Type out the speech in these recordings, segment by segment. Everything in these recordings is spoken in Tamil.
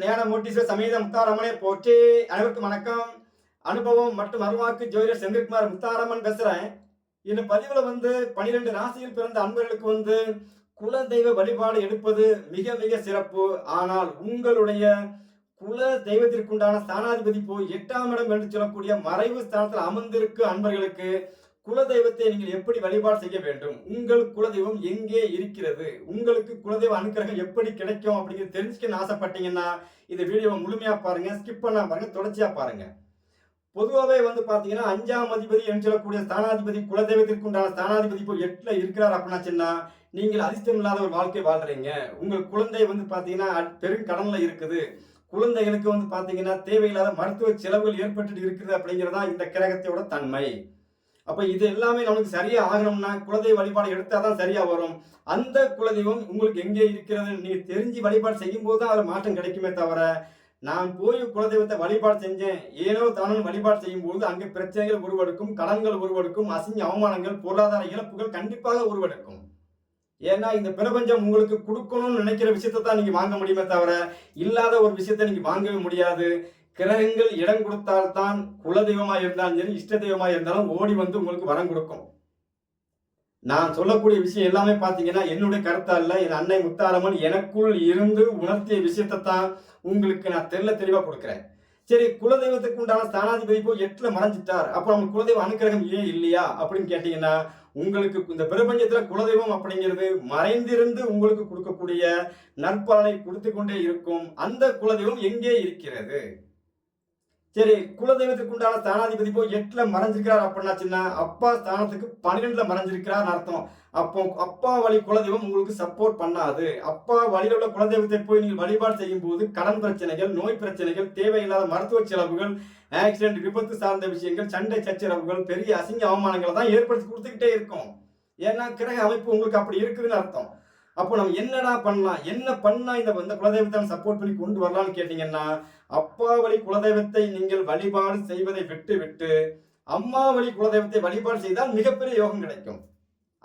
ஞான மூர்த்திஸ்வர முத்தாரமனை முத்தாரம்மனை போற்றி. அனைவருக்கும் வணக்கம். அனுபவம் மற்றும் அருவாக்கு ஜோதிடர் செந்தில்குமார் முத்தாரம்மன் பேசுறேன். இந்த பதிவுல வந்து பனிரெண்டு ராசியில் பிறந்த அன்பர்களுக்கு வந்து குல தெய்வ வழிபாடு எடுப்பது மிக மிக சிறப்பு. ஆனால் உங்களுடைய குல தெய்வத்திற்குண்டான ஸ்தானாதிபதி போய் எட்டாம் இடம் என்று சொல்லக்கூடிய மறைவு ஸ்தானத்தில் அமர்ந்திருக்கு அன்பர்களுக்கு. குலதெய்வத்தை நீங்கள் எப்படி வழிபாடு செய்ய வேண்டும்? உங்கள் குலதெய்வம் எங்கே இருக்கிறது? உங்களுக்கு குலதெய்வ அனுக்கிரகம் எப்படி கிடைக்கும் அப்படிங்கிறது தெரிஞ்சுக்கணும்னு ஆசைப்பட்டீங்கன்னா இந்த வீடியோவை முழுமையாக பாருங்க ஸ்கிப் பண்ணா பாருங்க தொடர்ச்சியாக பாருங்க. பொதுவாகவே வந்து பார்த்தீங்கன்னா அஞ்சாம் அதிபதி என்று சொல்லக்கூடிய ஸ்தானாதிபதி குலதெய்வத்திற்கு உண்டான ஸ்தானாதிபதி இப்போ எட்டில் இருக்கிறார் அப்படின்னாச்சுன்னா நீங்கள் அதிர்ஷ்டம் இல்லாத ஒரு வாழ்க்கை வாழ்றீங்க. உங்கள் குழந்தை வந்து பார்த்தீங்கன்னா பெரும் கடனில் இருக்குது. குழந்தைகளுக்கு வந்து பார்த்தீங்கன்னா தேவையில்லாத மருத்துவ செலவுகள் ஏற்பட்டு இருக்குது அப்படிங்கிறதா இந்த கிரகத்தோட தன்மை. அப்ப இது எல்லாமே நமக்கு சரியா ஆகணும்னா குலதெய்வ வழிபாடு எடுத்தாதான் சரியா வரும். அந்த குலதெய்வம் உங்களுக்கு எங்கே இருக்கிறது நீங்க தெரிஞ்சு வழிபாடு செய்யும் போது தான் அதுல மாற்றம் கிடைக்குமே தவிர நான் போய் குலதெய்வத்தை வழிபாடு செஞ்சேன் ஏனோ தானும் வழிபாடு செய்யும் போது அங்கே பிரச்சனைகள் உருவெடுக்கும் கடன்கள் உருவெடுக்கும் அசிங்க அவமானங்கள் பொருளாதார இழப்புகள் கண்டிப்பாக உருவெடுக்கும். ஏன்னா இந்த பிரபஞ்சம் உங்களுக்கு கொடுக்கணும்னு நினைக்கிற விஷயத்தை தான் நீங்க வாங்க முடியுமே தவிர இல்லாத ஒரு விஷயத்தை நீங்க வாங்கவே முடியாது. கிரகங்கள் இடம் கொடுத்தால்தான் குலதெய்வமாக இருந்தாலும் சரி இஷ்ட தெய்வமாக இருந்தாலும் ஓடி வந்து உங்களுக்கு வரம் கொடுக்கும். நான் சொல்லக்கூடிய விஷயம் எல்லாமே பார்த்தீங்கன்னா என்னுடைய கருத்தா இல்லை என் அன்னை முத்தாரம்மன் எனக்குள் இருந்து உணர்த்திய விஷயத்தை தான் உங்களுக்கு நான் தெல்ல தெளிவாக கொடுக்குறேன். சரி குலதெய்வத்துக்கு உண்டான ஸ்தானாதிபதி போய் எட்டில் மறைஞ்சிட்டார். அப்போ நம்ம குலதெய்வ அனுக்கிரகம் ஏன் இல்லையா அப்படின்னு கேட்டிங்கன்னா உங்களுக்கு இந்த பிரபஞ்சத்தில் குலதெய்வம் அப்படிங்கிறது மறைந்திருந்து உங்களுக்கு கொடுக்கக்கூடிய நற்பலனை கொடுத்து கொண்டே இருக்கும். அந்த குலதெய்வம் எங்கே இருக்கிறது? சரி குலதெய்வத்துக்கு உண்டான ஸ்தானாதிபதி போய் எட்டுல மறைஞ்சிருக்கிறார் அப்படின்னாச்சுன்னா அப்பா ஸ்தானத்துக்கு பன்னிரெண்டுல மறைஞ்சிருக்கிறார் அர்த்தம். அப்போ அப்பா வழி குலதெய்வம் உங்களுக்கு சப்போர்ட் பண்ணாது. அப்பா வழியில் உள்ள குலதெய்வத்தை போய் நீங்கள் வழிபாடு செய்யும் போது கடன் பிரச்சனைகள் நோய் பிரச்சனைகள் தேவையில்லாத மருத்துவ செலவுகள் ஆக்சிடென்ட் விபத்து சார்ந்த விஷயங்கள் சண்டை சச்சரவுகள் பெரிய அசிங்க அவமானங்களை தான் ஏற்படுத்தி கொடுத்துக்கிட்டே இருக்கும். ஏன்னா கிரக அமைப்பு உங்களுக்கு அப்படி இருக்குதுன்னு அர்த்தம். அப்போ நம்ம என்னடா பண்ணலாம்? என்ன பண்ணால் இந்த இந்த குலதெய்வத்தை சப்போர்ட் பண்ணி கொண்டு வரலாம்னு கேட்டீங்கன்னா அப்பா வழி குலதெய்வத்தை நீங்கள் வழிபாடு செய்வதை விட்டு விட்டு அம்மா வழி குலதெய்வத்தை வழிபாடு செய்தால் மிகப்பெரிய யோகம் கிடைக்கும்.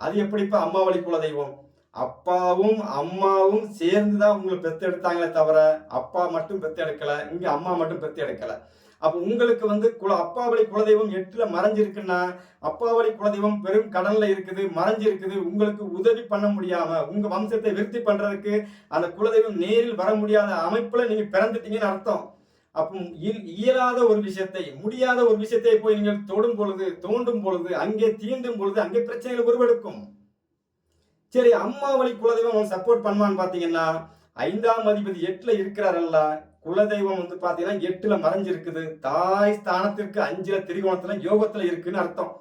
அது எப்படிப்பா அம்மா வழி குலதெய்வம்? அப்பாவும் அம்மாவும் சேர்ந்து தான் உங்களை பெத்து எடுத்தாங்களே தவிர அப்பா மட்டும் பெத்து எடுக்கலை இங்கே அம்மா மட்டும் பெத்து எடுக்கலை அப்போ உங்களுக்கு வந்து குல அப்பாவளி குலதெய்வம் எட்டுல மறைஞ்சிருக்குன்னா அப்பா வழி குலதெய்வம் பெரும் கடன்ல இருக்குது மறைஞ்சிருக்குது உங்களுக்கு உதவி பண்ண முடியாம உங்க வம்சத்தை விருத்தி பண்றதுக்கு அந்த குலதெய்வம் நேரில் வர முடியாத அமைப்புல நீங்க பிறந்துட்டீங்கன்னு அர்த்தம். அப்போ இயலாத ஒரு விஷயத்தை முடியாத ஒரு விஷயத்தை போய் நீங்கள் தொடும் பொழுது தோண்டும் பொழுது அங்கே தீண்டும் பொழுது அங்கே பிரச்சனைகள் உருவெடுக்கும். சரி அம்மா வழி குலதெய்வம் சப்போர்ட் பண்ணுவான்னு பாத்தீங்கன்னா ஐந்தாம் அதிபதி எட்டுல இருக்கிறாரல்ல குலதெய்வம் வந்து பாத்தீங்கன்னா எட்டுல மறைஞ்சிருக்குது. தாய் ஸ்தானத்திற்கு அஞ்சுல திரிகோணத்துல யோகத்துல இருக்குன்னு அர்த்தம்.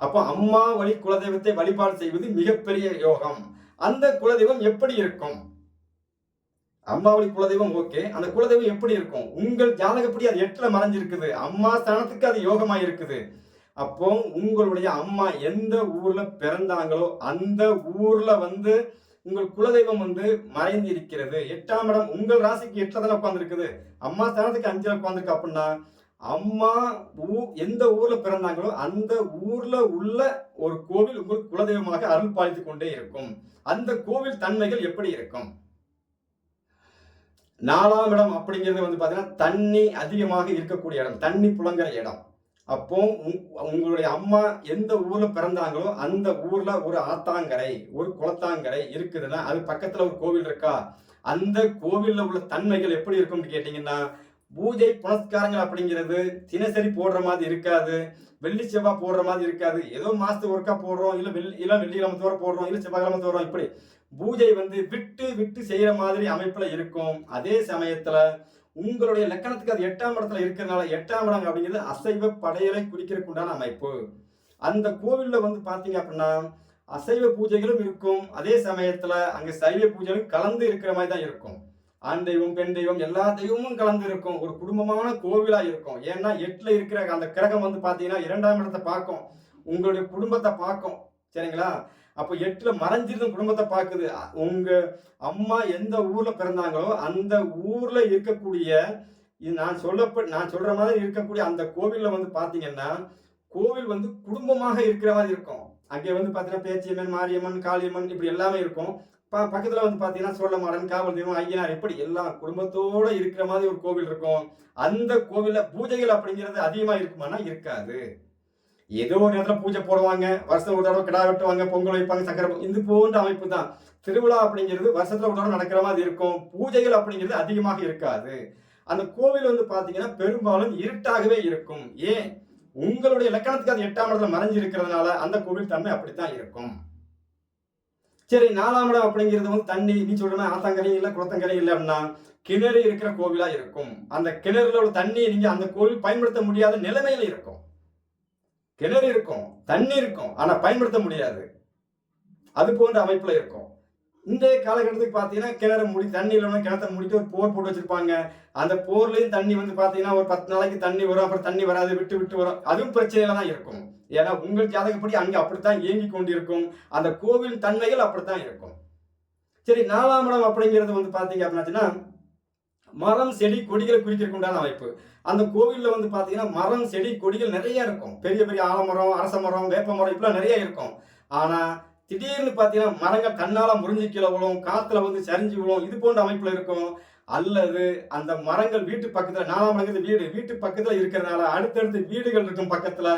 அப்போ அம்மா வழி குலதெய்வத்தை வழிபாடு செய்வது மிகப்பெரிய யோகம். அந்த குலதெய்வம் எப்படி இருக்கும்? அம்மாவளி குலதெய்வம் ஓகே. அந்த குலதெய்வம் எப்படி இருக்கும்? உங்கள் ஜாதகப்படி அது எட்டுல மறைஞ்சிருக்குது. அம்மா ஸ்தானத்துக்கு அது யோகமாக இருக்குது அப்போ உங்களுடைய அம்மா எந்த ஊர்ல பிறந்தாங்களோ அந்த ஊர்ல வந்து உங்கள் குலதெய்வம் வந்து மறைந்து இருக்கிறது. எட்டாம் இடம் உங்கள் ராசிக்கு எட்டுல உட்காந்துருக்குது அம்மா ஸ்தானத்துக்கு அஞ்சில் உட்காந்துருக்கு அப்படின்னா அம்மா ஊ எந்த ஊர்ல பிறந்தாங்களோ அந்த ஊர்ல உள்ள ஒரு கோவில் உங்கள் குலதெய்வமாக அருள் பாலித்து கொண்டே இருக்கும். அந்த கோவில் தன்மைகள் எப்படி இருக்கும்? நாலாம் இடம் அப்படிங்கிறது வந்து பார்த்தீங்கன்னா தண்ணி அதிகமாக இருக்கக்கூடிய இடம். தண்ணி புலங்குற இடம். அப்போ உங்- உங்களுடைய அம்மா எந்த ஊர்ல பிறந்தாங்களோ அந்த ஊர்ல ஒரு ஆத்தாங்கரை ஒரு குளத்தாங்கரை இருக்குதுன்னா அது பக்கத்துல ஒரு கோவில் இருக்கா? அந்த கோவில்ல உள்ள தன்மைகள் எப்படி இருக்கும்னு கேட்டீங்கன்னா பூஜை புனஸ்காரங்கள் அப்படிங்கிறது தினசரி போடுற மாதிரி இருக்காது வெள்ளி செவ்வாய் போடுற மாதிரி இருக்காது. ஏதோ மாசத்துக்கு ஒருக்கா போடுறோம் இல்ல வெள்ளி இல்ல வெள்ளிக்கிழமை தோற போடுறோம் இல்ல செவ்வாய்க்கிழமை தோறோம் இப்படி. பூஜை வந்து விட்டு விட்டு செய்யற மாதிரி அமைப்புல இருக்கும். அதே சமயத்துல உங்களுடைய லக்கணத்துக்கு அது எட்டாம் இடத்துல இருக்கிறதுனால எட்டாம் இடம் அப்படிங்கிறது அசைவ படையலை குறிக்கிறதுக்கு உண்டான அமைப்பு. அந்த கோவிலில் வந்து பார்த்தீங்க அப்படின்னா அசைவ பூஜைகளும் இருக்கும். அதே சமயத்தில் அங்கே சைவ பூஜைகளும் கலந்து இருக்கிற மாதிரி தான் இருக்கும். ஆண் தெய்வம் பெண் தெய்வம் எல்லா தெய்வமும் கலந்து இருக்கும். ஒரு குடும்பமான கோவிலாக இருக்கும். ஏன்னா எட்டில் இருக்கிற அந்த கிரகம் வந்து பார்த்தீங்கன்னா இரண்டாம் இடத்தை பார்க்கும். உங்களுடைய குடும்பத்தை பார்க்கும். சரிங்களா? அப்போ எட்டுல மறைஞ்சிருந்த குடும்பத்தை பார்க்குது. உங்கள் உங்க அம்மா எந்த ஊர்ல பிறந்தாங்களோ அந்த ஊர்ல இருக்கக்கூடிய இது நான் சொல்லப்ப நான் சொல்ற மாதிரி இருக்கக்கூடிய அந்த கோவில்ல வந்து பாத்தீங்கன்னா கோவில் வந்து குடும்பமாக இருக்கிற மாதிரி இருக்கும். அங்கே வந்து பார்த்தீங்கன்னா பேச்சியம்மன் மாரியம்மன் காளியம்மன் இப்படி எல்லாமே இருக்கும். ப பக்கத்தில் வந்து பார்த்தீங்கன்னா சோழமாடன் காவல் தெய்வம் ஐயனார் இப்படி எல்லாம் குடும்பத்தோடு இருக்கிற மாதிரி ஒரு கோவில் இருக்கும். அந்த கோவிலில் பூஜைகள் அப்படிங்கிறது அதிகமாக இருக்குமானா இருக்காது. ஏதோ ஒரு இடத்துல பூஜை போடுவாங்க வருஷம் ஒரு தடவை கிடா வெட்டுவாங்க பொங்கல் வைப்பாங்க சக்கரை பொங்கல் இது போன்ற அமைப்பு தான் திருவிழா அப்படிங்கிறது வருஷத்துல ஒரு தடவை நடக்கிற மாதிரி இருக்கும். பூஜைகள் அப்படிங்கிறது அதிகமாக இருக்காது. அந்த கோவில் வந்து பாத்தீங்கன்னா பெரும்பாலும் இருட்டாகவே இருக்கும். ஏன்? உங்களுடைய இலக்கணத்துக்கு அது எட்டாம் இடத்துல மறைஞ்சு இருக்கிறதுனால அந்த கோவில் தன்மை அப்படித்தான் இருக்கும். சரி நாலாம் இடம் அப்படிங்கிறது வந்து தண்ணி நீ சொல்ற ஆத்தாங்கரை இல்லை குளத்தங்கரை இல்லை அப்படின்னா கிணறு இருக்கிற கோவிலா இருக்கும். அந்த கிணறுல உள்ள தண்ணியை நீங்க அந்த கோவில் பயன்படுத்த முடியாத நிலைமையில இருக்கும். கிணறு இருக்கும் தண்ணி இருக்கும் ஆனால் பயன்படுத்த முடியாது. அது போன்ற அமைப்பில் இருக்கும். இந்த காலகட்டத்துக்கு பார்த்தீங்கன்னா கிணறு முடி தண்ணி இல்லைன்னா கிணத்தை முடிட்டு ஒரு போர் போட்டு வச்சிருப்பாங்க. அந்த போர்லேயும் தண்ணி வந்து பார்த்தீங்கன்னா ஒரு பத்து நாளைக்கு தண்ணி வரும் அப்புறம் தண்ணி வராது விட்டு விட்டு வரும். அதுவும் பிரச்சனையில தான் இருக்கும். ஏன்னா உங்கள் ஜாதகப்படி அங்கே அப்படித்தான் இயங்கி கொண்டிருக்கும். அந்த கோவில் தன்மைகள் அப்படித்தான் இருக்கும். சரி நாலாம் இடம் அப்படிங்கிறது வந்து பார்த்தீங்க அப்படின்னாச்சுன்னா மரம் செடி கொடிகளை குறிக்கிறதுக்கு உண்டான அமைப்பு. அந்த கோவிலில் வந்து பார்த்தீங்கன்னா மரம் செடி கொடிகள் நிறைய இருக்கும். பெரிய பெரிய ஆலமரம் அரச மரம் வேப்ப மரம் இப்படிலாம் நிறைய இருக்கும். ஆனால் திடீர்னு பார்த்தீங்கன்னா மரங்கள் தன்னால முறிஞ்சு கீழே விழும் காற்றுல வந்து சரிஞ்சு விழும் இது போன்ற அமைப்பில் இருக்கும். அல்லது அந்த மரங்கள் வீட்டு பக்கத்தில் நாலாம் மரங்கிறது வீடு வீட்டு பக்கத்தில் இருக்கிறதுனால அடுத்தடுத்து வீடுகள் இருக்கும் பக்கத்தில்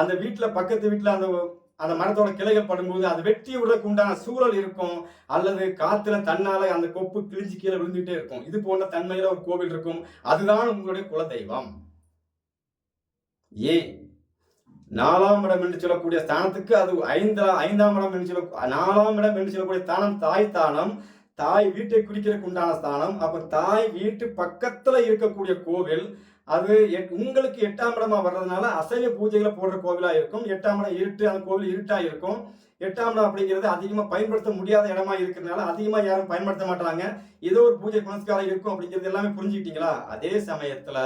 அந்த வீட்டில் பக்கத்து வீட்டில் அந்த அந்த மரத்தோட கிளைகள் படும்போது அது வெட்டி விடுறதுக்கு உண்டான சூழல் இருக்கும். அல்லது காத்துல தன்னால அந்த கொப்பு கிழிஞ்சு கீழே விழுந்துட்டே இருக்கும். இது போன்ற தன்மையில ஒரு கோவில் இருக்கும். அதுதான் உங்களுடைய குலதெய்வம். ஏன் நாலாம் இடம் என்று சொல்லக்கூடிய ஸ்தானத்துக்கு அது ஐந்தா ஐந்தாம் இடம் என்று சொல்ல நாலாம் இடம் என்று சொல்லக்கூடிய தானம் தாய் தானம். தாய் வீட்டை குறிக்கிறதுக்கு உண்டான ஸ்தானம். அப்ப தாய் வீட்டு பக்கத்துல இருக்கக்கூடிய கோவில். அது எட்- உங்களுக்கு எட்டாம் இடமா வர்றதுனால அசைவ பூஜைகளை போடுற கோவிலா இருக்கும். எட்டாம் இடம் இருட்டு அந்த கோவில் இருட்டா இருக்கும். எட்டாம் இடம் அப்படிங்கிறது அதிகமாக பயன்படுத்த முடியாத இடமா இருக்கிறதுனால அதிகமாக யாரும் பயன்படுத்த மாட்டாங்க. ஏதோ ஒரு பூஜை புனஸ்காரம் இருக்கும் அப்படிங்கிறது எல்லாமே புரிஞ்சுக்கிட்டீங்களா? அதே சமயத்துல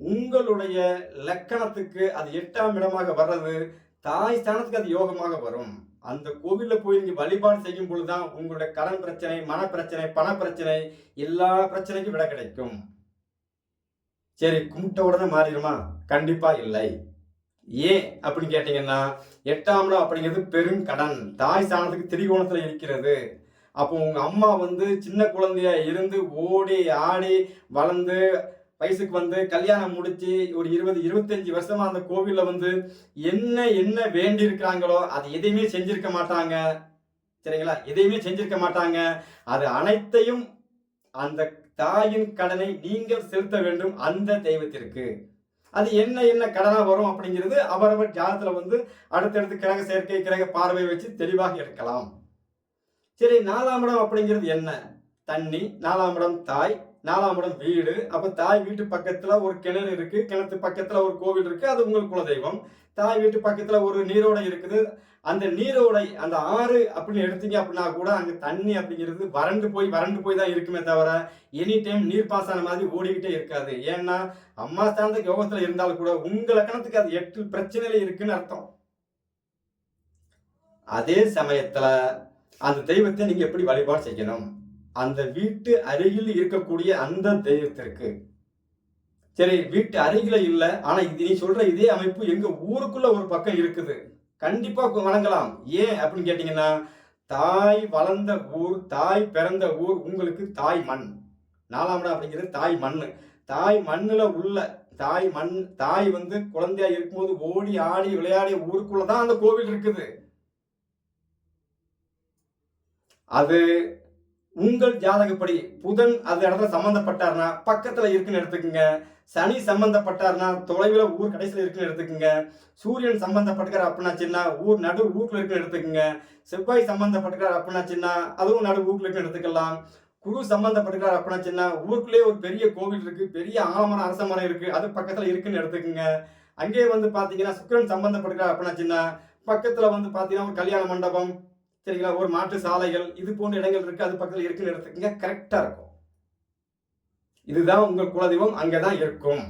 உங்களுடைய லக்கணத்துக்கு அது எட்டாம் இடமாக வர்றது தாய் ஸ்தானத்துக்கு அது யோகமாக வரும். அந்த கோவிலில் போய் நீங்கள் வழிபாடு செய்யும் பொழுதுதான் உங்களுடைய கடன் பிரச்சனை மன பிரச்சனை பண பிரச்சனை எல்லா பிரச்சனைக்கும் விட கிடைக்கும். சரி கும்பிட்ட உடனே மாறிடுமா? கண்டிப்பா இல்லை. ஏன் அப்படின்னு கேட்டீங்கன்னா எட்டாம் இடம் அப்படிங்கிறது பெரும் கடன். தாய் சாணத்துக்கு திரிகோணத்தில் இருக்கிறது. அப்போ உங்கள் அம்மா வந்து சின்ன குழந்தையா இருந்து ஓடி ஆடி வளர்ந்து வயசுக்கு வந்து கல்யாணம் முடிச்சு ஒரு இருபது இருபத்தஞ்சி வருஷமா அந்த கோவிலில் வந்து என்ன என்ன வேண்டி இருக்கிறாங்களோ அது எதையுமே செஞ்சிருக்க மாட்டாங்க. சரிங்களா? எதையுமே செஞ்சிருக்க மாட்டாங்க. அது அனைத்தையும் அந்த தாயின் கடனை நீங்கள் செலுத்த வேண்டும் அந்த தெய்வத்திற்கு. அது என்ன என்ன கடனாக வரும் அப்படிங்கிறது அவரவர் ஜாதத்தில் வந்து அடுத்தடுத்து கிரக சேர்க்கை கிரக பார்வை வச்சு தெளிவாக எடுக்கலாம். சரி நாலாம் இடம் அப்படிங்கிறது என்ன? தண்ணி நாலாம் இடம் தாய் நாலாம் இடம் வீடு. அப்ப தாய் வீட்டு பக்கத்துல ஒரு கிணறு இருக்கு. கிணத்து பக்கத்துல ஒரு கோவில் இருக்கு. அது உங்கள் குலதெய்வம். தாய் வீட்டு பக்கத்துல ஒரு நீரோடை இருக்குது. அந்த நீரோடை அந்த ஆறு அப்படின்னு எடுத்தீங்க அப்படின்னா கூட அங்க தண்ணி அப்படிங்கிறது வறண்டு போய் வறண்டு போய் தான் இருக்குமே தவிர எனி டைம் நீர் பாசன மாதிரி ஓடிக்கிட்டே இருக்காது. ஏன்னா அம்மா சார்ந்த யோகத்துல இருந்தாலும் கூட உங்க லக்கணத்துக்கு அது எட்டு பிரச்சனையில இருக்குன்னு அர்த்தம். அதே சமயத்துல அந்த தெய்வத்தை நீங்க எப்படி வழிபாடு செய்யணும்? அந்த வீட்டு அருகில் இருக்கக்கூடிய அந்த தெய்வத்திற்கு. சரி வீட்டு அருகில இல்லை ஆனா இது நீ சொல்ற இதே அமைப்பு எங்க ஊருக்குள்ள ஒரு பக்கம் இருக்குது. கண்டிப்பா வணங்கலாம். ஏன் அப்படின்னு கேட்டீங்கன்னா தாய் வளர்ந்த ஊர் தாய் பிறந்த ஊர் உங்களுக்கு தாய் மண். நாலாம் இடம் அப்படிங்கிறது தாய் மண் தாய் மண்ணில் உள்ள தாய் மண் தாய் வந்து குழந்தையா இருக்கும்போது ஓடி ஆடி விளையாடி ஊருக்குள்ள தான் அந்த கோவில் இருக்குது. அது உங்கள் ஜாதகப்படி புதன் அந்த இடத்துல சம்மந்தப்பட்டார்னா பக்கத்தில் இருக்குன்னு எடுத்துக்கோங்க. சனி சம்பந்தப்பட்டார்னா தொலைவில் ஊர் கடைசியில் இருக்குன்னு எடுத்துக்கோங்க. சூரியன் சம்பந்தப்பட்டுக்கார் அப்படின்னாச்சுன்னா ஊர் நடு ஊக்கில் இருக்குன்னு எடுத்துக்கோங்க. செவ்வாய் சம்பந்தப்பட்டுக்கார் அப்படின்னாச்சுன்னா அதுவும் நடு ஊக்கில் இருக்குன்னு எடுத்துக்கலாம். குரு சம்பந்தப்பட்டுக்கார் அப்படின்னாச்சுன்னா ஊருக்குள்ளேயே ஒரு பெரிய கோவில் இருக்குது பெரிய ஆலமரம் அரச மரம் இருக்குது அது பக்கத்தில் இருக்குன்னு எடுத்துக்கோங்க. அங்கேயே வந்து பார்த்தீங்கன்னா சுக்கிரன் சம்பந்தப்பட்டுக்கார் அப்படின்னாச்சுன்னா பக்கத்தில் வந்து பார்த்தீங்கன்னா ஒரு கல்யாண மண்டபம் சரிங்களா? ஒரு மாட்டு சாலைகள் இது போன்ற இடங்கள் இருக்கு அது பக்கத்தில் இருக்கிற இடத்துக்குங்க கரெக்டாக இருக்கும். இதுதான் உங்கள் குலதெய்வம் அங்கே தான் இருக்கும்.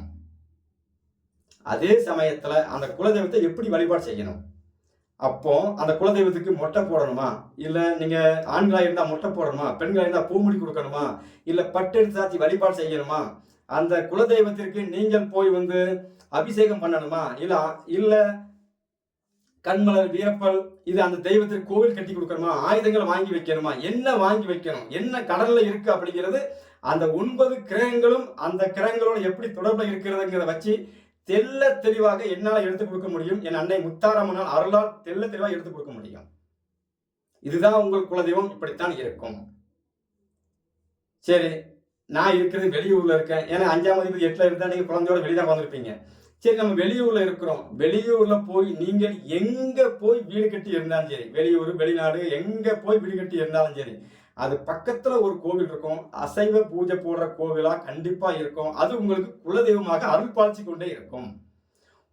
அதே சமயத்தில் அந்த குலதெய்வத்தை எப்படி வழிபாடு செய்யணும்? அப்போ அந்த குலதெய்வத்துக்கு மொட்டை போடணுமா? இல்லை நீங்கள் ஆண்களாக இருந்தால் மொட்டை போடணுமா? பெண்களாக இருந்தால் பூமுடி கொடுக்கணுமா? இல்ல பட்டெடுத்து சாத்தி வழிபாடு செய்யணுமா? அந்த குலதெய்வத்திற்கு நீங்கள் போய் வந்து அபிஷேகம் பண்ணணுமா? இல்லை இல்லை கண்மலர் வியப்பல் இது அந்த தெய்வத்திற்கு கோவில் கட்டி கொடுக்கணுமா? ஆயுதங்களை வாங்கி வைக்கணுமா? என்ன வாங்கி வைக்கணும்? என்ன கடல்ல இருக்கு அப்படிங்கிறது அந்த ஒன்பது கிரகங்களும் அந்த கிரகங்களோட எப்படி தொடர்பில் இருக்கிறதுங்கிறத வச்சு தெல்ல தெளிவாக என்னால் எடுத்து கொடுக்க முடியும். என் அன்னை முத்தாரம்மனால் அருளால் தெல்ல தெளிவாக எடுத்து கொடுக்க முடியும். இதுதான் உங்கள் குலதெய்வம் இப்படித்தான் இருக்கும். சரி நான் இருக்கிறது வெளியூர்ல இருக்கேன். ஏன்னா அஞ்சாம் அதிபதி எட்டுல இருந்தா நீங்க குழந்தையோட வெளியே தான் வந்திருப்பீங்க சரி நம்ம வெளியூர்ல இருக்கிறோம். வெளியூர்ல போய் நீங்கள் எங்க போய் வீடு கட்டி இருந்தாலும் சரி வெளியூர் வெளிநாடு எங்க போய் வீடு கட்டி இருந்தாலும் சரி அது பக்கத்துல ஒரு கோவில் இருக்கும். அசைவ பூஜை போடுற கோவிலா கண்டிப்பா இருக்கும். அது உங்களுக்கு குலதெய்வமாக அருள் பாய்ச்சி கொண்டே இருக்கும்.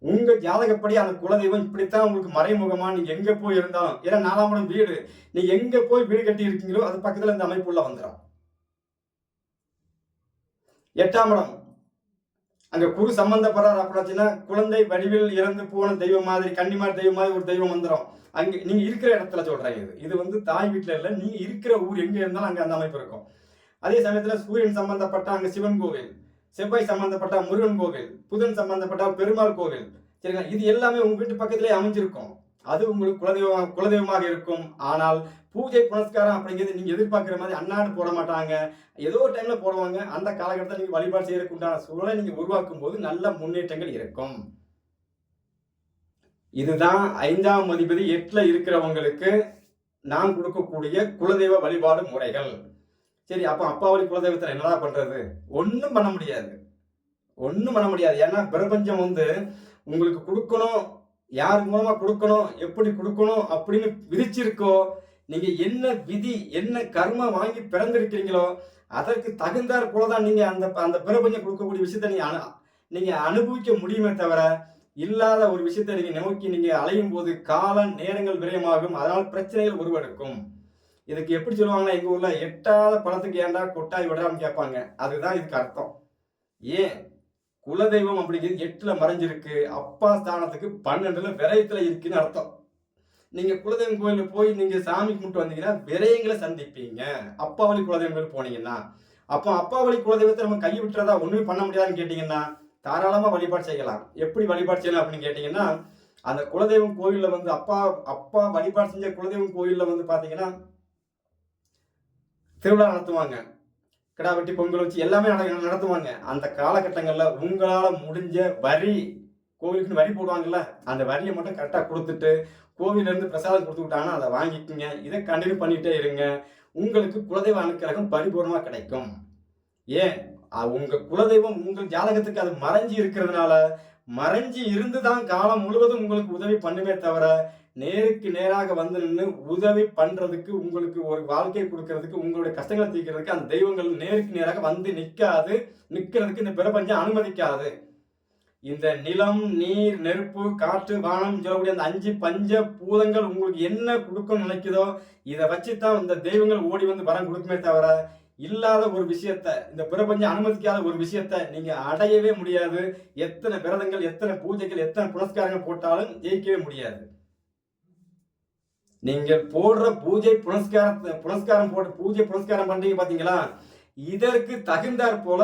உங்க ஜாதகப்படி அந்த குலதெய்வம் இப்படித்தான் உங்களுக்கு மறைமுகமா நீங்க எங்க போய் இருந்தாலும் ஏன்னா நாலாம் இடம் வீடு நீங்க எங்க போய் வீடு கட்டி இருக்கீங்களோ அது பக்கத்துல இந்த அமைப்புள்ள வந்துடும் எட்டாம் இடம். அந்த குரு சம்பந்தப்படுறார் அப்படின்னா குழந்தை வடிவில் இறந்து போன தெய்வம் மாதிரி கன்னிமார் தெய்வம் மாதிரி ஒரு தெய்வம் வந்துடும் அங்கே நீங்கள் இருக்கிற இடத்துல சொல்கிறாங்க இது. இது வந்து தாய் வீட்டில் இல்லை நீங்கள் இருக்கிற ஊர் எங்கே இருந்தாலும் அங்கே அந்த அமைப்பு இருக்கும். அதே சமயத்தில் சூரியன் சம்பந்தப்பட்ட அங்கே சிவன் கோவில் செவ்வாய் சம்பந்தப்பட்ட முருகன் கோவில் புதன் சம்பந்தப்பட்ட பெருமாள் கோவில். சரிங்களா? இது எல்லாமே உங்கள் வீட்டு பக்கத்திலே அமைஞ்சிருக்கும். அது உங்களுக்கு குலதெய்வம் குலதெய்வமாக இருக்கும். ஆனால் பூஜை புனஸ்காரம் அப்படிங்கிறது நீங்கள் எதிர்பார்க்குற மாதிரி அன்னாடு போட மாட்டாங்க. ஏதோ ஒரு டைமில் போடுவாங்க. அந்த காலகட்டத்தில் நீங்கள் வழிபாடு செய்யறதுக்கு உண்டான சூழலை நீங்கள் உருவாக்கும் போது நல்ல முன்னேற்றங்கள் இருக்கும். இதுதான் ஐந்தாம் அதிபதி எட்டில் இருக்கிறவங்களுக்கு நான் கொடுக்கக்கூடிய குலதெய்வ வழிபாடு முறைகள். சரி அப்போ அப்பாவளி குலதெய்வத்தில் என்னடா பண்ணுறது ஒன்றும் பண்ண முடியாது. ஒன்றும் பண்ண முடியாது. ஏன்னா பிரபஞ்சம் வந்து உங்களுக்கு கொடுக்கணும் யார் மூலமா கொடுக்கணும் எப்படி கொடுக்கணும் அப்படின்னு விதிச்சிருக்கோ நீங்க என்ன விதி என்ன கர்ம வாங்கி பிறந்திருக்கிறீங்களோ அதற்கு தகுந்தாற் போலதான் நீங்க அந்த அந்த பிரபஞ்சம் கொடுக்கக்கூடிய விஷயத்தை நீங்க அனு நீங்க அனுபவிக்க முடியுமே தவிர இல்லாத ஒரு விஷயத்தை நீங்க நோக்கி நீங்க அலையும் போது கால நேரங்கள் விரயமாகும் அதனால் பிரச்சனைகள் உருவெடுக்கும். இதுக்கு எப்படி சொல்லுவாங்கன்னா எங்க ஊர்ல எட்டாத பழத்துக்கு ஏன்டா கொட்டாய் விடுறான்னு கேட்பாங்க. அதுதான் இதுக்கு அர்த்தம். ஏன்? குலதெய்வம் அப்படிங்கிறது எட்டுல மறைஞ்சிருக்கு. அப்பா ஸ்தானத்துக்கு பன்னெண்டுல விரயத்துல இருக்குன்னு அர்த்தம். நீங்க குலதெய்வம் கோயிலில் போய் நீங்க சாமி கும்பிட்டு வந்தீங்கன்னா விரயங்களை சந்திப்பீங்க. அப்பா வழி குலதெய்வம் கோயில் போனீங்கன்னா. அப்போ அப்பா வழி குலதெய்வத்தை நம்ம கை விட்டுறதா ஒண்ணுமே பண்ண முடியாதுன்னு கேட்டீங்கன்னா தாராளமா வழிபாடு செய்யலாம். எப்படி வழிபாடு செய்யலாம் அப்படின்னு கேட்டீங்கன்னா அந்த குலதெய்வம் கோயில்ல வந்து அப்பா அப்பா வழிபாடு செஞ்ச குலதெய்வம் கோயில்ல வந்து பாத்தீங்கன்னா திருவிழா நடத்துவாங்க. கிடா வெட்டி பொங்கல் வச்சு எல்லாமே நட- நடத்துவாங்க. அந்த காலகட்டங்களில் உங்களால் முடிஞ்ச வரி கோவிலுக்குன்னு வரி போடுவாங்கல்ல அந்த வரியை மட்டும் கரெக்டாக கொடுத்துட்டு கோவிலேருந்து பிரசாதம் கொடுத்து விட்டாங்கன்னா அதை வாங்கிக்கோங்க. இதை கண்டினியூ பண்ணிகிட்டே இருங்க. உங்களுக்கு குலதெய்வ அனுக்கிரகம் பரிபூர்ணமாக கிடைக்கும். ஏன்? உங்கள் குலதெய்வம் உங்கள் ஜாதகத்துக்கு அது மறைஞ்சி இருக்கிறதுனால மறைஞ்சி இருந்து தான் காலம் முழுவதும் உங்களுக்கு உதவி பண்ணுமே தவிர நேருக்கு நேராக வந்து நின்று உதவி பண்ணுறதுக்கு உங்களுக்கு ஒரு வாழ்க்கை கொடுக்கறதுக்கு உங்களுடைய கஷ்டங்களை தீர்க்கிறதுக்கு அந்த தெய்வங்கள் நேருக்கு நேராக வந்து நிற்காது நிற்கிறதுக்கு இந்த பிரபஞ்சம் அனுமதிக்காது. இந்த நிலம் நீர் நெருப்பு காற்று வானம் சொல்லக்கூடிய அந்த அஞ்சு பஞ்ச பூதங்கள் உங்களுக்கு என்ன கொடுக்கணும்னு நினைக்குதோ இதை வச்சு தான் இந்த தெய்வங்கள் ஓடி வந்து வரம் கொடுக்குமே தவிர இல்லாத ஒரு விஷயத்த இந்த பிரபஞ்சம் அனுமதிக்காத ஒரு விஷயத்த நீங்க அடையவே முடியாது. எத்தனை விரதங்கள் எத்தனை பூஜைகள் எத்தனை புரஸ்காரங்கள் போட்டாலும் ஜெயிக்கவே முடியாது. நீங்கள் போடுற பூஜை புனஸ்கார புனஸ்காரம் போட்டு பூஜை புனஸ்காரம் பண்றீங்க பாத்தீங்களா? இதற்கு தகுந்தாற் போல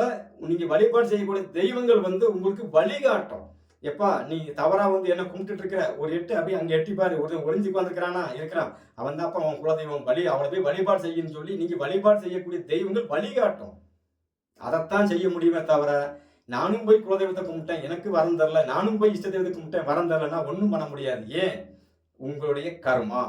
நீங்க வழிபாடு செய்யக்கூடிய தெய்வங்கள் வந்து உங்களுக்கு வழிகாட்டும். எப்பா நீ தவறா வந்து என்ன கும்பிட்டு இருக்கிற? ஒரு எட்டு அப்படியே அங்க எட்டி பாரு. ஒரு ஒளிஞ்சு உட்காந்துருக்கிறானா இருக்கிறான். அவன் தான் அவன் குலதெய்வம். வழி அவனை போய் வழிபாடு செய்யன்னு சொல்லி நீங்க வழிபாடு செய்யக்கூடிய தெய்வங்கள் வழிகாட்டும். அதைத்தான் செய்ய முடியுமே தவிர நானும் போய் குலதெய்வத்தை கும்பிட்டேன். எனக்கு வரம் தரல. நானும் போய் இஷ்ட தெய்வத்தை கும்பிட்டேன். வரம் தரலன்னா ஒன்றும் பண்ண முடியாது. ஏன்? உங்களுடைய கர்மா.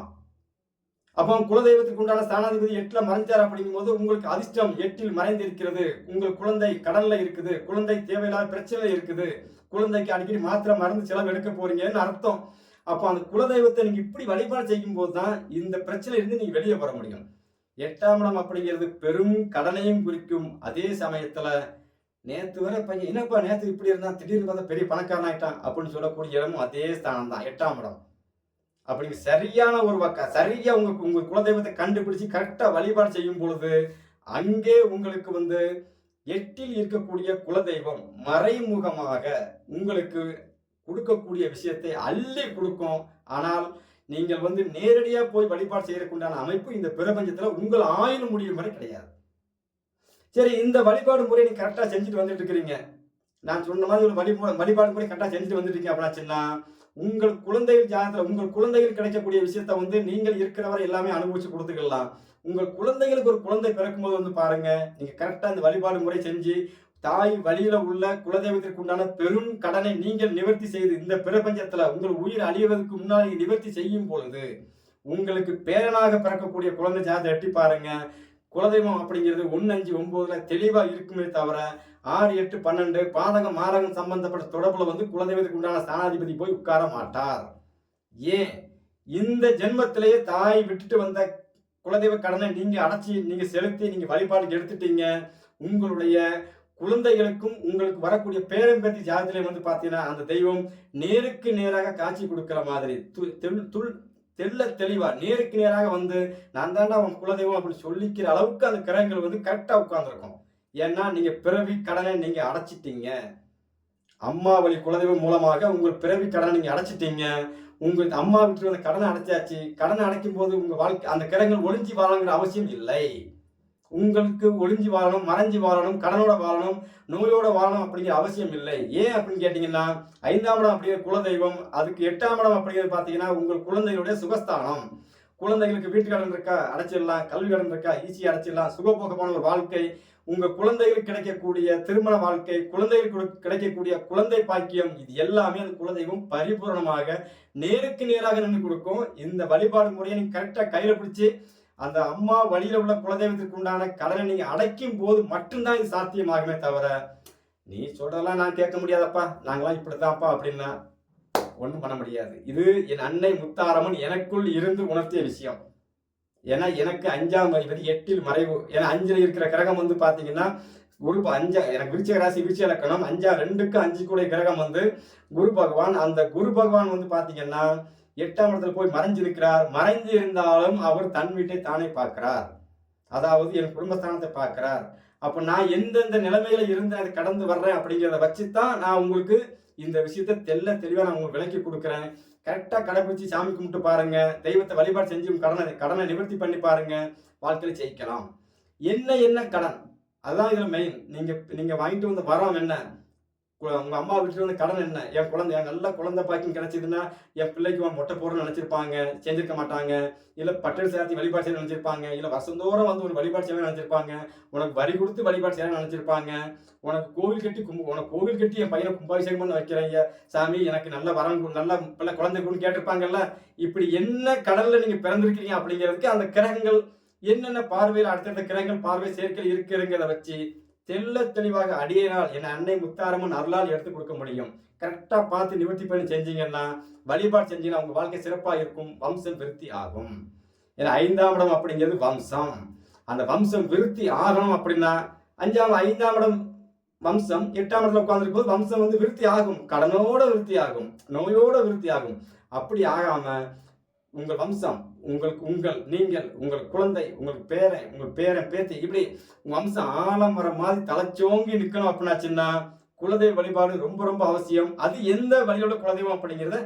அப்போ குலதெய்வத்துக்கு உண்டான ஸ்தானாதிபதி எட்டில் மறைஞ்சார் அப்படிங்கும்போது உங்களுக்கு அதிர்ஷ்டம் எட்டில் மறைந்து இருக்கிறது உங்கள் குழந்தை கடனில் இருக்குது. குழந்தை தேவையில்லாத பிரச்சனை இருக்குது. குழந்தைக்கு அடிக்கடி மாத்திரை மருந்து செலவு எடுக்க போறீங்கன்னு அர்த்தம். அப்போ அந்த குலதெய்வத்தை நீங்க இப்படி வழிபாடு செய்யும் போது தான் இந்த பிரச்சனை இருந்து நீங்க வெளியே வர முடியும். எட்டாம் இடம் அப்படிங்கிறது பெரும் கடனையும் குறிக்கும் அதே சமயத்துல நேத்து வரை பையன் என்னப்பா நேத்து இப்படி இருந்தான்? திடீர்னு பார்த்தா பெரிய பணக்காரன் ஆயிட்டான் அப்படின்னு சொல்லக்கூடிய இடமும் அதே ஸ்தானம் தான் எட்டாம் இடம். அப்படிங்க சரியான ஒரு வக்க சரியா உங்க உங்க குலதெய்வத்தை கண்டுபிடிச்சு கரெக்டா வழிபாடு செய்யும் பொழுது அங்கே உங்களுக்கு வந்து எட்டில் இருக்கக்கூடிய குலதெய்வம் மறைமுகமாக உங்களுக்கு கொடுக்கக்கூடிய விஷயத்தை அள்ளி கொடுக்கும். ஆனால் நீங்கள் வந்து நேரடியாக போய் வழிபாடு செய்யறதுக்குண்டான அமைப்பு இந்த பிரபஞ்சத்தில் உங்கள் ஆயுள் முடியும் வரை கிடையாது. சரி இந்த வழிபாடு முறை நீ கரெக்டாக செஞ்சுட்டு வந்துட்டு இருக்கிறீங்க. நான் சொன்ன மாதிரி ஒரு வழி வழிபாடு முறை கரெக்டாக செஞ்சுட்டு வந்துட்டு இருக்கீங்க அப்படின்னாச்சுன்னா உங்கள் குழந்தைகள் ஜாதகத்தில் உங்கள் குழந்தைகள் கிடைக்கக்கூடிய விஷயத்த வந்து நீங்கள் இருக்கிறவரை எல்லாமே அனுபவிச்சு கொடுத்துக்கலாம். உங்கள் குழந்தைகளுக்கு ஒரு குழந்தை பிறக்கும்போது வந்து பாருங்க நீங்கள் கரெக்டாக அந்த வழிபாடு முறை செஞ்சு தாய் வழியில உள்ள குலதெய்வத்திற்கு உண்டான பெரும் கடனை நீங்கள் நிவர்த்தி செய்து இந்த பிரபஞ்சத்துல உங்கள் உயிர் அழிவதற்கு முன்னால் நிவர்த்தி செய்யும் பொழுது உங்களுக்கு பேரனாக பிறக்கக்கூடிய குழந்தை ஜாதகம் எட்டி பாருங்க. குலதெய்வம் அப்படிங்கிறது ஒன்று அஞ்சு ஒன்பதுல தெளிவாக இருக்குமே தவிர ஆறு எட்டு பன்னெண்டு பாதகம் மாரகம் சம்பந்தப்பட்ட தொடர்புல வந்து குலதெய்வத்துக்கு உண்டான ஸ்தானாதிபதி போய் உட்கார மாட்டார். ஏன்? இந்த ஜென்மத்திலேயே தாய் விட்டுட்டு வந்த குலதெய்வ கடனை நீங்க அடைச்சி நீங்க செலுத்தி நீங்க வழிபாடு எடுத்துட்டீங்க. உங்களுடைய குழந்தைகளுக்கும் உங்களுக்கு வரக்கூடிய பேரம்பேத்தி ஜாதத்திலே வந்து பார்த்தீங்கன்னா அந்த தெய்வம் நேருக்கு நேராக காட்சி கொடுக்கிற மாதிரி. து- தெள்- துள் தெள்ள தெளிவா நேருக்கு நேராக வந்து நான் தாண்டா உன் குலதெய்வம் அப்படின்னு சொல்லிக்கிற அளவுக்கு அந்த கிரகங்கள் வந்து கரெக்டாக உட்காந்துருக்கும் ஏன்னா நீங்க பிறவி கடனை நீங்க அடைச்சிட்டீங்க. அம்மா வழி குலதெய்வம் மூலமாக உங்கள் பிறவி கடனை நீங்க அடைச்சிட்டீங்க. உங்கள் அம்மா வீட்டில் அந்த கடனை அடைச்சாச்சு. கடனை அடைக்கும் போது உங்க வாழ்க்கை அந்த கிரகங்கள் ஒளிஞ்சு வாழணுங்கிற அவசியம் இல்லை. உங்களுக்கு ஒளிஞ்சு வாழணும் மறைஞ்சு வாழணும் கடனோட வாழணும் நோயோட வாழணும் அப்படிங்கிற அவசியம் இல்லை. ஏன் அப்படின்னு கேட்டீங்கன்னா ஐந்தாம் இடம் அப்படிங்கிற குலதெய்வம் அதுக்கு எட்டாம் இடம் அப்படிங்கிறது பார்த்தீங்கன்னா உங்கள் குழந்தைகளுடைய சுகஸ்தானம். குழந்தைகளுக்கு வீட்டு கடன் இருக்கா? அடைச்சிடலாம். கல்வி கடன் இருக்கா? ஈஸியாக அடைச்சிடலாம். சுகபோகமான ஒரு வாழ்க்கை. உங்க குழந்தைகளுக்கு கிடைக்கக்கூடிய திருமண வாழ்க்கை குழந்தைகளுக்கு கிடைக்கக்கூடிய குழந்தை பாக்கியம் இது எல்லாமே அந்த குலதெய்வம் பரிபூரணமாக நேருக்கு நேராக நின்று கொடுக்கும். இந்த வழிபாடு முறையை நீங்க கரெக்டாக கையில பிடிச்சி அந்த அம்மா வழியில உள்ள குலதெய்வத்திற்கு உண்டான கடனை நீங்க அடைக்கும் போது மட்டும்தான் இது சாத்தியமாகுமே தவிர நீ சொல்றதெல்லாம் நான் கேட்க முடியாதப்பா. நாங்களாம் இப்படிதான்ப்பா அப்படின்னா ஒன்றும் பண்ண முடியாது. இது என் அன்னை முத்தாரம்மன் எனக்குள் இருந்து உணர்த்திய விஷயம். ஏன்னா எனக்கு அஞ்சாம் அதிபதி எட்டில் மறைவு ஏன்னா அஞ்சில் இருக்கிற கிரகம் வந்து பார்த்தீங்கன்னா குரு அஞ்சா எனக்கு விருச்சிக ராசி விருச்சிக இலக்கணம் அஞ்சா ரெண்டுக்கு அஞ்சு கூட கிரகம் வந்து குரு பகவான். அந்த குரு பகவான் வந்து பார்த்தீங்கன்னா எட்டாம் இடத்துல போய் மறைஞ்சிருக்கிறார். மறைஞ்சு இருந்தாலும் அவர் தன் வீட்டை தானே பார்க்கிறார். அதாவது என் குடும்பஸ்தானத்தை பார்க்கிறார். அப்போ நான் எந்தெந்த நிலைமையில இருந்து அதை கடந்து வர்றேன் அப்படிங்கிறத வச்சு தான் நான் உங்களுக்கு இந்த விஷயத்தை தெல்ல தெளிவாக நான் உங்களுக்கு விளக்கி கொடுக்குறேன். கரெக்டாக கடைபிடிச்சி சாமி கும்பிட்டு பாருங்க. தெய்வத்தை வழிபாடு செஞ்சு கடனை கடனை நிவர்த்தி பண்ணி பாருங்க. வாழ்க்கையில் ஜெயிக்கலாம். என்ன என்ன கடன்? அதுதான் இதில் மெயின் நீங்கள் நீங்கள் வாங்கிட்டு வந்த வரம் என்ன? உங்கள் அம்மா வீட்டில் வந்து கடன் என்ன? என் குழந்தை என் நல்ல குழந்தை பாக்கியம் கிடச்சிதுன்னா என் பிள்ளைக்கு அவன் மொட்டை போடுறன்னு நினச்சிருப்பாங்க செஞ்சிருக்க மாட்டாங்க. இல்லை பட்டல் சேர்த்து வழிபாடு செய்ய நினச்சிருப்பாங்க. இல்லை வருஷந்தோறும் வந்து ஒரு வழிபாடு செய்ய நினச்சிருப்பாங்க. உனக்கு வரி கொடுத்து வழிபாடு செய்ய நினச்சிருப்பாங்க. உனக்கு கோவில் கட்டி கும்பு உனக்கு கோவில் கட்டி என் பையனை கும்பாபிஷேகம் பண்ண வைக்கிறீங்க சாமி எனக்கு நல்ல வரம் நல்ல பிள்ளை குழந்தை கொடுன்னு கேட்டிருப்பாங்கல்ல? இப்படி என்ன கடலில் நீங்கள் பிறந்திருக்கீங்க அப்படிங்கிறதுக்கு அந்த கிரகங்கள் என்னென்ன பார்வையில் அடுத்தடுத்த கிரகங்கள் பார்வை சேர்க்கை இருக்கிறங்கிறத வச்சு தெல்ல தெளிவாக அடியினால் என் அன்னை முத்தாரம்மன் அருளால் எடுத்து கொடுக்க முடியும். கரெக்டாக பார்த்து நிவர்த்தி பண்ணி செஞ்சீங்கன்னா வழிபாடு செஞ்சீங்கன்னா உங்கள் வாழ்க்கை சிறப்பாக இருக்கும். வம்சம் விருத்தி ஆகும். ஏன்னா ஐந்தாம் இடம் அப்படிங்கிறது வம்சம். அந்த வம்சம் விருத்தி ஆகணும் அப்படின்னா அஞ்சாம் ஐந்தாம் இடம் வம்சம் எட்டாம் இடத்துல உட்காந்துருக்கும் போது வம்சம் வந்து விருத்தி ஆகும். கடனோட விருத்தி ஆகும். நோயோட விருத்தி ஆகும். அப்படி ஆகாம உங்கள் வம்சம் உங்களுக்கு உங்கள் நீங்கள் உங்கள் குழந்தை உங்கள் பேரை உங்கள் பேரன் பேத்தி இப்படி உங்கள் வம்சம் ஆலமரம் மாதிரி தலைச்சோங்கி நிற்கணும் அப்படின்னாச்சுன்னா குலதெய்வ வழிபாடு ரொம்ப ரொம்ப அவசியம். அது எந்த வழியோட குலதெய்வம் அப்படிங்கிறத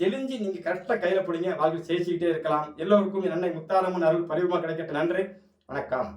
தெளிஞ்சு நீங்கள் கரெக்டாக கையில் பிடிங்க வாழ்க்கை ஜெயிச்சுக்கிட்டே இருக்கலாம். எல்லோருக்கும் என் அன்னை முத்தாரம்மன் அருள் பரிவமாக கிடைக்கட்டு நன்றி. வணக்கம்.